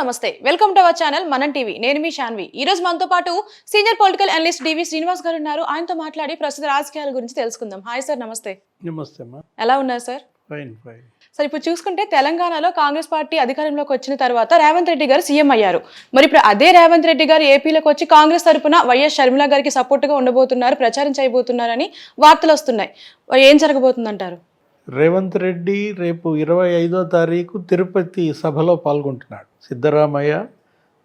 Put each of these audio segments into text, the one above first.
నమస్తే. Welcome to our channel Manam TV నేను మీ శాన్వి ఈ రోజు మనతో పాటు senior political analyst D V Srinivas garu ఉన్నారు. ఆయనతో మాట్లాడి ప్రస్తుత రాజకీయాల గురించి తెలుసుకుందాం. హాయ్ సార్ నమస్తే. నమస్తే ఎలా ఉన్నారు సార్ ఫైన్ ఫైన్ సార్ ఇప్పుడు చూసుకుంటే తెలంగాణలో కాంగ్రెస్ పార్టీ అధికారంలోకి వచ్చిన తర్వాత రేవంత్ రెడ్డి గారు సీఎం అయ్యారు. మరి ఇప్పుడు అదే రేవంత్ రెడ్డి గారు ఏపీలోకి వచ్చి కాంగ్రెస్ తరపున వైఎస్ షర్మిల గారికి సపోర్ట్గా ఉండబోతున్నారు ప్రచారం చేయబోతున్నారని వార్తలు వస్తున్నాయి. ఏం జరగబోతుందంటారు? రేవంత్ రెడ్డి రేపు ఇరవై ఐదో తారీఖు తిరుపతి సభలో పాల్గొంటున్నాడు. సిద్ధరామయ్య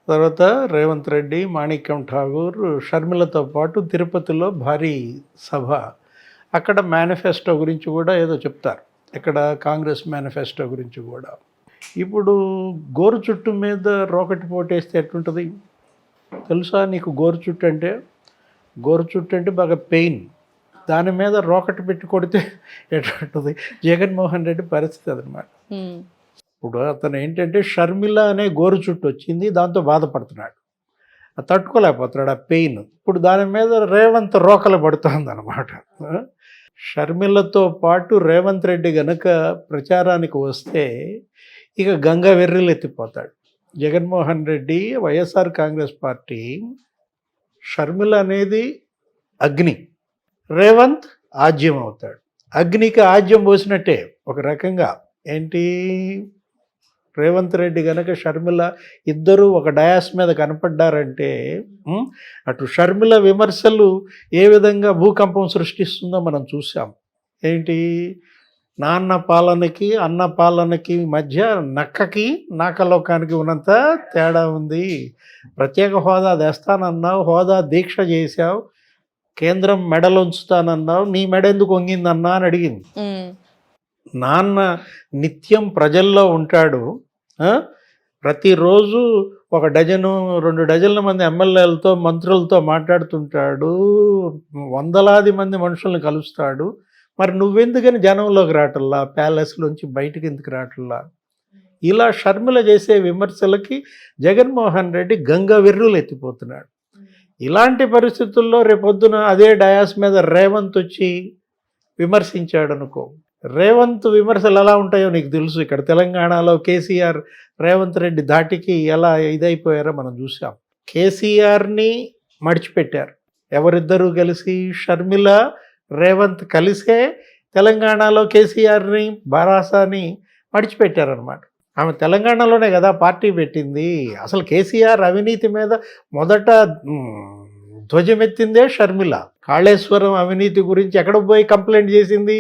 తర్వాత రేవంత్ రెడ్డి మాణిక్యం ఠాగూర్ షర్మిలతో పాటు తిరుపతిలో భారీ సభ. అక్కడ మేనిఫెస్టో గురించి కూడా ఏదో చెప్తారు. ఇక్కడ కాంగ్రెస్ మేనిఫెస్టో గురించి కూడా. ఇప్పుడు గోరు చుట్టు మీద రోకటి పోటేస్తే ఎట్లుంటుంది? తెలుసా నీకు గోరు చుట్టు అంటే? గోరు చుట్టు అంటే బాగా పెయిన్. దాని మీద రోకటి పెట్టి కొడితే ఎట్లుంటుంది? జగన్మోహన్ రెడ్డి పరిస్థితి అదనమాట. ఉమ్, ఇప్పుడు అతను ఏంటంటే షర్మిల అనే గోరు చుట్టు వచ్చింది దాంతో బాధపడుతున్నాడు. తట్టుకోలేకపోతున్నాడు ఆ పెయిన్. ఇప్పుడు దాని మీద రేవంత్ రోకలు పడుతుంది అనమాట షర్మిలతో పాటు రేవంత్ రెడ్డి గనక ప్రచారానికి వస్తే ఇక గంగ వెర్రిలు ఎత్తిపోతాడు. జగన్మోహన్ రెడ్డి వైఎస్ఆర్ కాంగ్రెస్ పార్టీ షర్మిల అనేది అగ్ని. రేవంత్ ఆజ్యం అవుతాడు. అగ్నికి ఆజ్యం పోసినట్టే ఒక రకంగా. ఏంటి? రేవంత్ రెడ్డి గనక షర్మిల ఇద్దరు ఒక డయాస్ మీద కనపడ్డారంటే అటు షర్మిల విమర్శలు ఏ విధంగా భూకంపం సృష్టిస్తుందో మనం చూసాం ఏంటి? నాన్న పాలనకి అన్న పాలనకి మధ్య నక్కకి నాకలోకానికి ఉన్నంత తేడా ఉంది. ప్రత్యేక హోదా తెస్తానన్నావు హోదా దీక్ష చేశావు కేంద్రం మెడలు ఉంచుతానన్నావు నీ మెడ ఎందుకు వంగిందన్నా అని అడిగింది. నాన్న నిత్యం ప్రజల్లో ఉంటాడు? ప్రతిరోజు ఒక డజను రెండు డజన్ల మంది ఎమ్మెల్యేలతో మంత్రులతో మాట్లాడుతుంటాడు వందలాది మంది మనుషుల్ని కలుస్తాడు. మరి నువ్వెందుకని జనంలోకి రావటల్లా ప్యాలెస్లోంచి బయటికి ఎందుకు రావటల్లా ఇలా షర్మిల చేసే విమర్శలకి జగన్మోహన్ రెడ్డి గంగ వెర్రులు ఎత్తిపోతున్నాడు ఇలాంటి పరిస్థితుల్లో రేపొద్దున అదే డయాస్ మీద రేవంత్ వచ్చి విమర్శించాడు అనుకో రేవంత్ విమర్శలు ఎలా ఉంటాయో నీకు తెలుసు. ఇక్కడ తెలంగాణలో కేసీఆర్ రేవంత్ రెడ్డి ధాటికి ఎలా ఇదైపోయారో మనం చూసాం కేసీఆర్ని మడిచిపెట్టారు. ఎవరిద్దరూ కలిసి షర్మిల రేవంత్ కలిసే తెలంగాణలో కేసీఆర్ని బారాసాని మడిచిపెట్టారనమాట ఆమె తెలంగాణలోనే కదా పార్టీ పెట్టింది. అసలు కేసీఆర్ అవినీతి మీద మొదట ధ్వజమెత్తిందే షర్మిల. కాళేశ్వరం అవినీతి గురించి ఎక్కడ పోయి కంప్లైంట్ చేసింది?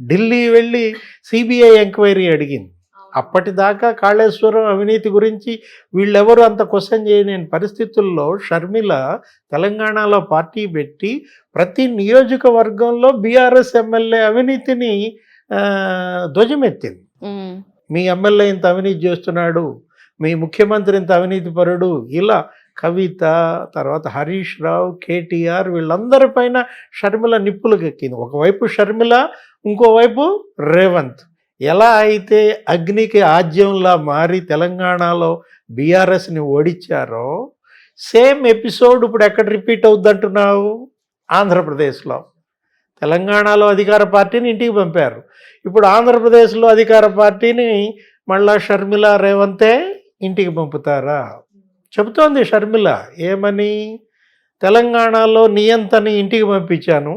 ఢిల్లీ వెళ్ళి సిబిఐ ఎంక్వైరీ అడిగింది. అప్పటిదాకా కాళేశ్వరం అవినీతి గురించి వీళ్ళెవరు అంత క్వశ్చన్ చేయలేని పరిస్థితుల్లో షర్మిల తెలంగాణలో పార్టీ పెట్టి ప్రతి నియోజకవర్గంలో బీఆర్ఎస్ ఎమ్మెల్యే అవినీతిని ధ్వజమెత్తింది. మీ ఎమ్మెల్యే ఇంత అవినీతి చేస్తున్నాడు మీ ముఖ్యమంత్రి ఇంత అవినీతి పరుడు. ఇలా కవిత తర్వాత హరీష్ రావు కేటీఆర్ వీళ్ళందరిపైన షర్మిల నిప్పులకు ఎక్కింది ఒకవైపు షర్మిల ఇంకోవైపు రేవంత్. ఎలా అయితే అగ్నికి ఆజ్యంలా మారి తెలంగాణలో బీఆర్ఎస్ని ఓడించారో సేమ్ ఎపిసోడ్ ఇప్పుడు ఎక్కడ రిపీట్ అవుద్దంటున్నావు? ఆంధ్రప్రదేశ్లో. తెలంగాణలో అధికార పార్టీని ఇంటికి పంపారు. ఇప్పుడు ఆంధ్రప్రదేశ్లో అధికార పార్టీని మళ్ళా షర్మిల రేవంతే ఇంటికి పంపుతారా? చెబుతోంది షర్మిల ఏమని? తెలంగాణలో నియంతని ఇంటికి పంపించాను.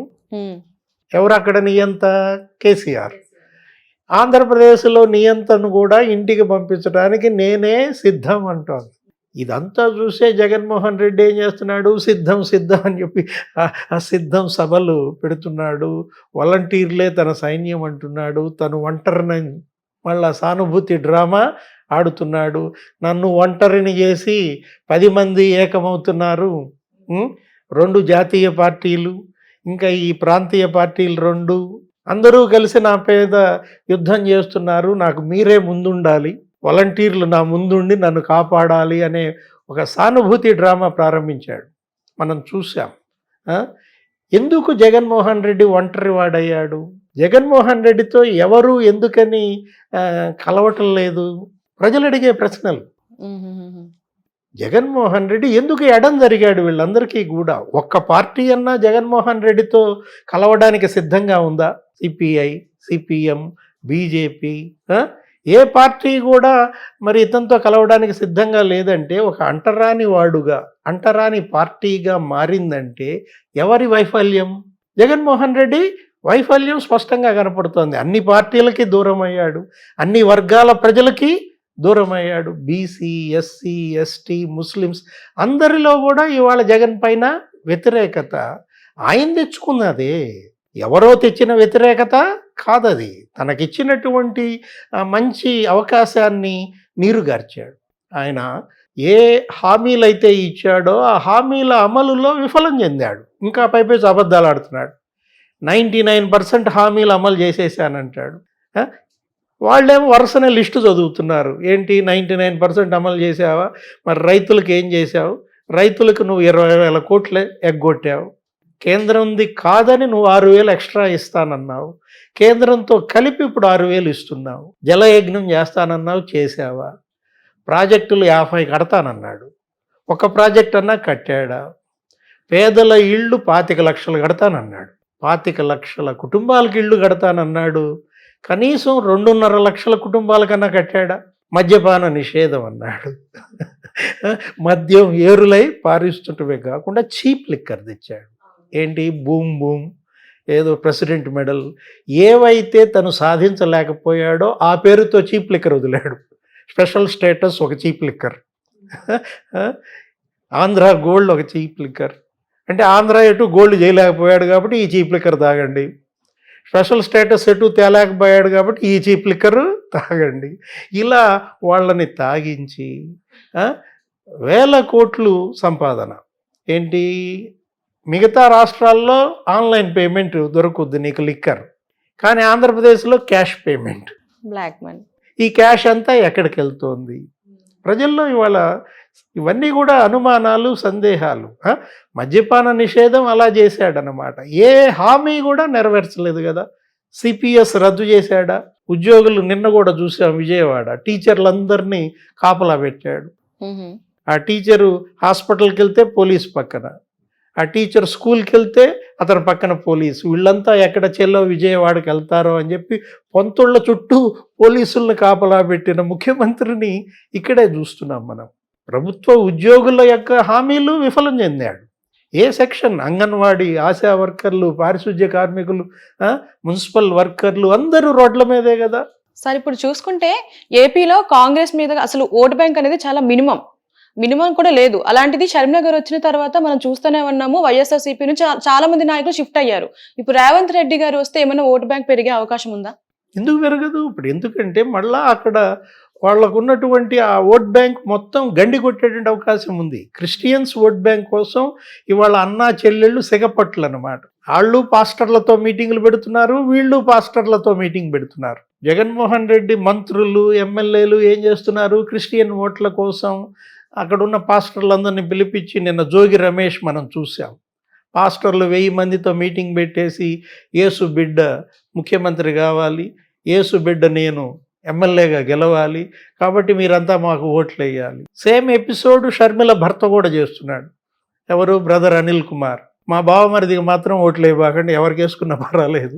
ఎవరు అక్కడ నియంత? కేసీఆర్. ఆంధ్రప్రదేశ్లో నియంతను కూడా ఇంటికి పంపించడానికి నేనే సిద్ధం అంటోంది. ఇదంతా చూసే జగన్మోహన్ రెడ్డి ఏం చేస్తున్నాడు? సిద్ధం సిద్ధం అని చెప్పి ఆ- సిద్ధం సభలు పెడుతున్నాడు. వాలంటీర్లే తన సైన్యం అంటున్నాడు. తను ఒంటరిని మళ్ళా సానుభూతి డ్రామా ఆడుతున్నాడు. నన్ను ఒంటరిని చేసి పది మంది ఏకమవుతున్నారు. రెండు జాతీయ పార్టీలు ఇంకా ఈ ప్రాంతీయ పార్టీలు రెండు. అందరూ కలిసి నా పేద యుద్ధం చేస్తున్నారు. నాకు మీరే ముందుండాలి. వాలంటీర్లు నా ముందుండి నన్ను కాపాడాలి అనే ఒక సానుభూతి డ్రామా ప్రారంభించాడు. మనం చూసాం? ఎందుకు జగన్మోహన్ రెడ్డి ఒంటరి వాడయ్యాడు జగన్మోహన్ రెడ్డితో ఎవరు ఎందుకని కలవటం లేదు? ప్రజలు అడిగే ప్రశ్నలు. జగన్మోహన్ రెడ్డి ఎందుకు ఎడం జరిగాడు వీళ్ళందరికీ కూడా? ఒక్క పార్టీ అన్నా జగన్మోహన్ రెడ్డితో కలవడానికి సిద్ధంగా ఉందా? సిపిఐ సిపిఎం బీజేపీ ఏ పార్టీ కూడా మరి ఇతనితో కలవడానికి సిద్ధంగా లేదంటే ఒక అంటరాని వాడుగా అంటరాని పార్టీగా మారిందంటే ఎవరి వైఫల్యం? జగన్మోహన్ రెడ్డి వైఫల్యం స్పష్టంగా కనపడుతోంది. అన్ని పార్టీలకి దూరం అయ్యాడు అన్ని వర్గాల ప్రజలకి దూరం అయ్యాడు బీసీ ఎస్సీ ఎస్టీ ముస్లిమ్స్ అందరిలో కూడా ఇవాళ జగన్ పైన వ్యతిరేకత. ఆయన తెచ్చుకున్నదే. ఎవరో తెచ్చిన వ్యతిరేకత కాదది. తనకిచ్చినటువంటి మంచి అవకాశాన్ని నీరుగార్చాడు. ఆయన ఏ హామీలైతే ఇచ్చాడో ఆ హామీల అమలులో విఫలం చెందాడు. ఇంకా పైపేసి అబద్ధాలు ఆడుతున్నాడు. నైంటీ నైన్ పర్సెంట్ హామీలు అమలు చేసేసానంటాడు. వాళ్ళేమో వరుసనే లిస్టు చదువుతున్నారు. ఏంటి నైంటీ నైన్ పర్సెంట్ అమలు చేసావా? మరి రైతులకు ఏం చేసావు? రైతులకు నువ్వు ఇరవై వేల కోట్లే ఎగ్గొట్టావు. కేంద్రంది కాదని నువ్వు ఆరు వేలు ఎక్స్ట్రా ఇస్తానన్నావు. కేంద్రంతో కలిపి ఇప్పుడు ఆరు వేలు ఇస్తున్నావు. జలయజ్ఞం చేస్తానన్నావు చేసావా ప్రాజెక్టులు యాభై కడతానన్నాడు. ఒక ప్రాజెక్ట్ అన్నా కట్టాడా? పేదల ఇళ్ళు పాతిక లక్షలు కడతానన్నాడు. పాతిక లక్షల కుటుంబాలకు ఇళ్ళు కడతానన్నాడు. కనీసం రెండున్నర లక్షల కుటుంబాలకన్నా కట్టాడా? మద్యపాన నిషేధం అన్నాడు. మద్యం ఏరులై పారిస్తుంటమే కాకుండా చీప్ లిక్కర్ తెచ్చాడు. ఏంటి? Boom boom. ఏదో ప్రెసిడెంట్ మెడల్. ఏవైతే తను సాధించలేకపోయాడో ఆ పేరుతో చీప్ లిక్కర్ వదిలాడు. స్పెషల్ స్టేటస్ ఒక చీప్ లిక్కర్. ఆంధ్ర గోల్డ్ ఒక చీప్ లిక్కర్. అంటే ఆంధ్ర ఎటు గోల్డ్ చేయలేకపోయాడు కాబట్టి ఈ చీప్ లిక్కర్ తాగండి. స్పెషల్ స్టేటస్ ఎటు తేలేకపోయాడు కాబట్టి ఈ చీప్ లిక్కర్ తాగండి. ఇలా వాళ్ళని తాగించి వేల కోట్లు సంపాదన. ఏంటి? మిగతా రాష్ట్రాల్లో ఆన్లైన్ పేమెంట్ దొరుకుద్ది నీకు లిక్కర్. కానీ ఆంధ్రప్రదేశ్లో క్యాష్ పేమెంట్. Black money. ఈ క్యాష్ అంతా ఎక్కడికి వెళ్తోంది? ప్రజల్లో ఇవాళ ఇవన్నీ కూడా అనుమానాలు సందేహాలు? మద్యపాన నిషేధం అలా చేశాడనమాట ఏ హామీ కూడా నెరవేర్చలేదు కదా. సిపిఎస్ రద్దు చేశాడా? ఉద్యోగులు నిన్న కూడా చూసాం విజయవాడ. టీచర్లందరినీ కాపలా పెట్టాడు. ఆ టీచరు హాస్పిటల్కి వెళ్తే పోలీస్ పక్కన. ఆ టీచర్ స్కూల్కి వెళ్తే అతని పక్కన పోలీసు. వీళ్ళంతా ఎక్కడ చెల్లో విజయవాడకి వెళ్తారో అని చెప్పి పంతుళ్ళ చుట్టూ పోలీసులను కాపలా పెట్టిన ముఖ్యమంత్రిని ఇక్కడే చూస్తున్నాం మనం. ప్రభుత్వ ఉద్యోగుల యొక్క హామీలు విఫలం చెందాడు. ఏ సెక్షన్? అంగన్వాడీ ఆశా వర్కర్లు పారిశుద్ధ్య కార్మికులు మున్సిపల్ వర్కర్లు అందరూ రోడ్ల మీదే కదా? సార్ ఇప్పుడు చూసుకుంటే ఏపీలో కాంగ్రెస్ మీద అసలు ఓటు బ్యాంక్ అనేది చాలా మినిమం. మినిమం కూడా లేదు. అలాంటిది షర్మిల గారు వచ్చిన తర్వాత మనం చూస్తూనే ఉన్నాము వైఎస్ఆర్సీపీ నుంచి చాలా మంది నాయకులు షిఫ్ట్ అయ్యారు. ఇప్పుడు రేవంత్ రెడ్డి గారు వస్తే ఏమైనా ఓట్ బ్యాంక్ పెరిగే అవకాశం ఉందా? ఎందుకు పెరగదు? ఇప్పుడు ఎందుకంటే మళ్ళా అక్కడ వాళ్ళకు ఉన్నటువంటి ఆ ఓట్ బ్యాంక్ మొత్తం గండి కొట్టేటువంటి అవకాశం ఉంది. క్రిస్టియన్స్ ఓట్ బ్యాంక్ కోసం ఇవాళ అన్నా చెల్లెళ్ళు సిగపట్లు అనమాట వాళ్ళు పాస్టర్లతో మీటింగులు పెడుతున్నారు వీళ్ళు పాస్టర్లతో మీటింగ్ పెడుతున్నారు. జగన్మోహన్ రెడ్డి మంత్రులు ఎమ్మెల్యేలు ఏం చేస్తున్నారు? క్రిస్టియన్ ఓట్ల కోసం అక్కడ ఉన్న పాస్టర్లందరినీ పిలిపించి నిన్న జోగి రమేష్ మనం చూసాం పాస్టర్లు వెయ్యి మందితో మీటింగ్ పెట్టేసి యేసు బిడ్డ ముఖ్యమంత్రి కావాలి యేసు బిడ్డ నేను ఎమ్మెల్యేగా గెలవాలి కాబట్టి మీరంతా మాకు ఓట్లు వేయాలి సేమ్ ఎపిసోడ్ షర్మిల భర్త కూడా చేస్తున్నాడు. ఎవరు? బ్రదర్ అనిల్ కుమార్. మా బావమరిదికి మాత్రం ఓట్లు ఇవ్వకండి ఎవరికి వేసుకున్నా పర్వాలేదు.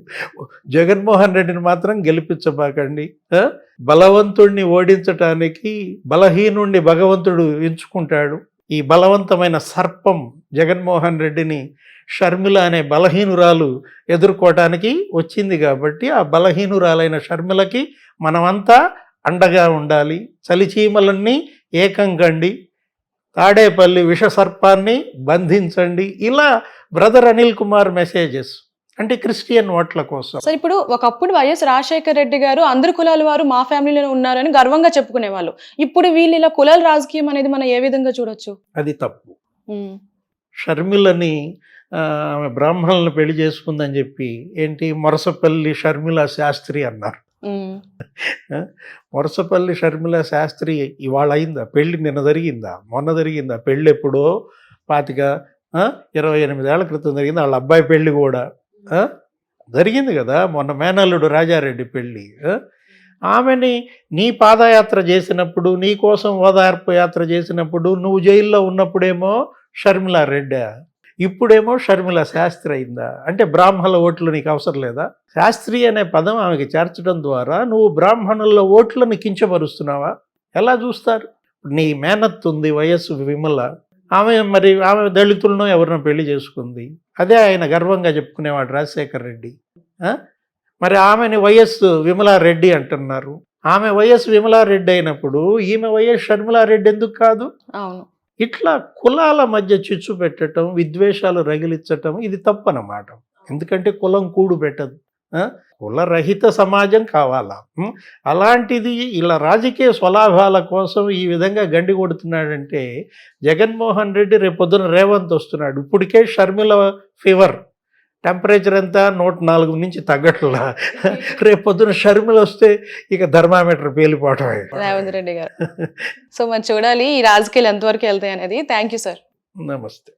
జగన్మోహన్ రెడ్డిని మాత్రం గెలిపించబాకండి. బలవంతుడిని బలవంతుణ్ణి ఓడించటానికి బలహీనుణ్ణి భగవంతుడు ఎంచుకుంటాడు. ఈ బలవంతమైన సర్పం జగన్మోహన్ రెడ్డిని షర్మిల అనే బలహీనురాలు ఎదుర్కోవటానికి వచ్చింది కాబట్టి ఆ బలహీనురాలైన షర్మిలకి మనమంతా అండగా ఉండాలి. చలిచీమలన్నీ ఏకం కండి. తాడేపల్లి విష సర్పాన్ని బంధించండి. ఇలా బ్రదర్ అనిల్ కుమార్ మెసేజెస్. అంటే క్రిస్టియన్ ఓట్ల కోసం. సార్ ఇప్పుడు ఒకప్పుడు వైఎస్ రాజశేఖర రెడ్డి గారు అందరు కులాల వారు మా ఫ్యామిలీలో ఉన్నారని గర్వంగా చెప్పుకునేవాళ్ళు. ఇప్పుడు వీళ్ళు ఇలా కులాల రాజకీయం అనేది మనం ఏ విధంగా చూడొచ్చు? అది తప్పు. షర్మిలని ఆమె బ్రాహ్మణులను పెళ్ళి చేసుకుందని చెప్పి ఏంటి మొరసపల్లి షర్మిల శాస్త్రి అన్నారు. మొరసపల్లి షర్మిల శాస్త్రి ఇవాళ అయిందా? పెళ్ళి నిన్న జరిగిందా? మొన్న జరిగిందా? పెళ్ళి ఎప్పుడో పాతిక ఇరవై ఎనిమిదేళ్ళ క్రితం జరిగింది వాళ్ళ అబ్బాయి పెళ్ళి కూడా. జరిగింది కదా. మొన్న మేనల్లుడు రాజారెడ్డి పెళ్ళి ఆమెని నీ పాదయాత్ర చేసినప్పుడు నీ కోసం ఓదార్పు యాత్ర చేసినప్పుడు నువ్వు జైల్లో ఉన్నప్పుడేమో షర్మిల రెడ్డి. ఇప్పుడేమో షర్మిల శాస్త్రి అయిందా? అంటే బ్రాహ్మణుల ఓట్లు నీకు అవసరం లేదా? శాస్త్రి అనే పదం ఆమెకి చేర్చడం ద్వారా నువ్వు బ్రాహ్మణుల ఓట్లను కించపరుస్తున్నావా? ఎలా చూస్తారు? నీ మేనత్తు ఉంది వయస్సు విమల. ఆమె మరి ఆమె దళితులను ఎవరినో పెళ్ళి చేసుకుంది. అదే ఆయన గర్వంగా చెప్పుకునేవాడు రాజశేఖర్ రెడ్డి? మరి ఆమెని వయస్సు విమలారెడ్డి అంటున్నారు. ఆమె వయస్సు విమలారెడ్డి అయినప్పుడు ఈమె వయస్సు షర్మిలారెడ్డి ఎందుకు కాదు? అవును. ఇట్లా కులాల మధ్య చిచ్చు పెట్టడం విద్వేషాలు రగిలించటం ఇది తప్పనమాట. ఎందుకంటే కులం కూడు పెట్టదు? కులరహిత సమాజం కావాలా? అలాంటిది ఇలా రాజకీయ స్వలాభాల కోసం ఈ విధంగా గండి కొడుతున్నాడంటే జగన్మోహన్ రెడ్డి రేపు పొద్దున రేవంత్ వస్తున్నాడు. ఇప్పటికే షర్మిల ఫీవర్. టెంపరేచర్ ఎంత? నూట నాలుగు నుంచి తగ్గట్లా. రేపు పొద్దున షర్మిల వస్తే ఇక థర్మామీటర్ పేలిపోవటమే రేవంత్ రెడ్డి గారు. సో మరి చూడాలి ఈ రాజకీయాలు ఎంతవరకు వెళ్తాయి అనేది. Thank you sir. నమస్తే.